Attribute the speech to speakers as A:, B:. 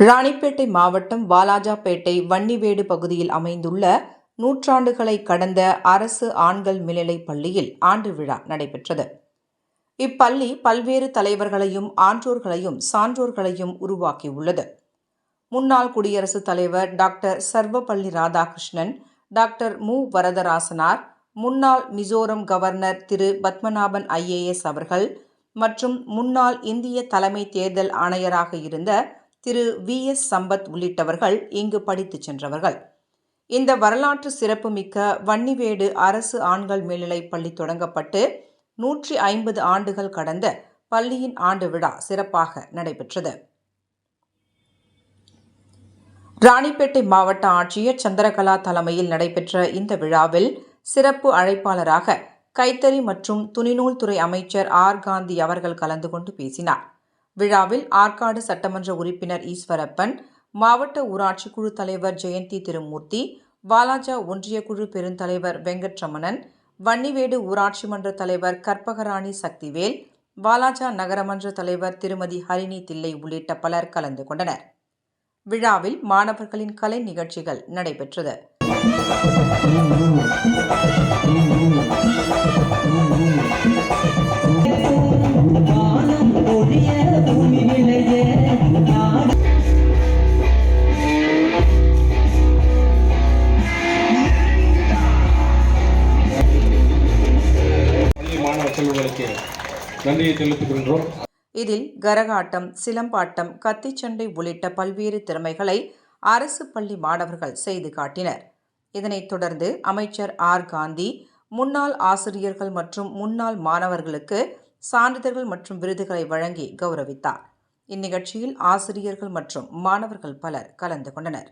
A: ராணிப்பேட்டை மாவட்டம் வாலாஜாபேட்டை வன்னிவேடு பகுதியில் அமைந்துள்ள நூற்றாண்டுகளை கடந்த அரசு ஆண்கள் மேல்நிலைப் பள்ளியில் ஆண்டு விழா நடைபெற்றது. இப்பள்ளி பல்வேறு தலைவர்களையும் ஆன்றோர்களையும் சான்றோர்களையும் உருவாக்கியுள்ளது. முன்னாள் குடியரசுத் தலைவர் டாக்டர் சர்வப்பள்ளி ராதாகிருஷ்ணன் டாக்டர் மு. வரதராசனார் முன்னாள் மிசோரம் கவர்னர் திரு. பத்மநாபன் ஐஏஎஸ் அவர்கள் மற்றும் முன்னாள் இந்திய தலைமை தேர்தல் ஆணையராக இருந்த திரு வி. எஸ். சம்பத் உள்ளிட்டவர்கள் இங்கு படித்துச் சென்றவர்கள். இந்த வரலாற்று சிறப்புமிக்க வன்னிவேடு அரசு ஆண்கள் மேல்நிலைப் பள்ளி தொடங்கப்பட்டு நூற்றி ஐம்பது ஆண்டுகள் கடந்த பள்ளியின் ஆண்டு விழா சிறப்பாக நடைபெற்றது. ராணிப்பேட்டை மாவட்ட ஆட்சியர் சந்திரகலா தலைமையில் நடைபெற்ற இந்த விழாவில் சிறப்பு அழைப்பாளராக கைத்தறி மற்றும் துணிநூல் துறை அமைச்சர் ஆர். காந்தி அவர்கள் கலந்து கொண்டு பேசினார். விழாவில் ஆற்காடு சட்டமன்ற உறுப்பினர் ஈஸ்வரப்பன் மாவட்ட ஊராட்சி குழு தலைவர் ஜெயந்தி திருமூர்த்தி வாலாஜா ஒன்றிய குழு பெருந்தலைவர் வெங்கட்ரமணன் வன்னிவேடு ஊராட்சி மன்ற தலைவர் கற்பகராணி சக்திவேல் வாலாஜா நகரமன்ற தலைவர் திருமதி ஹரிணி தில்லை உள்ளிட்ட பலர் கலந்து கொண்டனர். விழாவில் மாணவர்களின் கலை நிகழ்ச்சிகள் நடைபெற்றது.
B: செல்வங்களுக்கு நன்றியை தெரிவித்துக் கொள்கிறோம்
A: இதில் கரகாட்டம் சிலம்பாட்டம் கத்திச்சண்டை உள்ளிட்ட பல்வேறு திறமைகளை அரசு பள்ளி மாணவர்கள் செய்து காட்டினர். இதனைத் தொடர்ந்து அமைச்சர் ஆர். காந்தி முன்னாள் ஆசிரியர்கள் மற்றும் முன்னாள் மாணவர்களுக்கு சான்றிதழ்கள் மற்றும் விருதுகளை வழங்கி கௌரவித்தார். இந்நிகழ்ச்சியில் ஆசிரியர்கள் மற்றும் மாணவர்கள் பலர் கலந்து கொண்டனர்.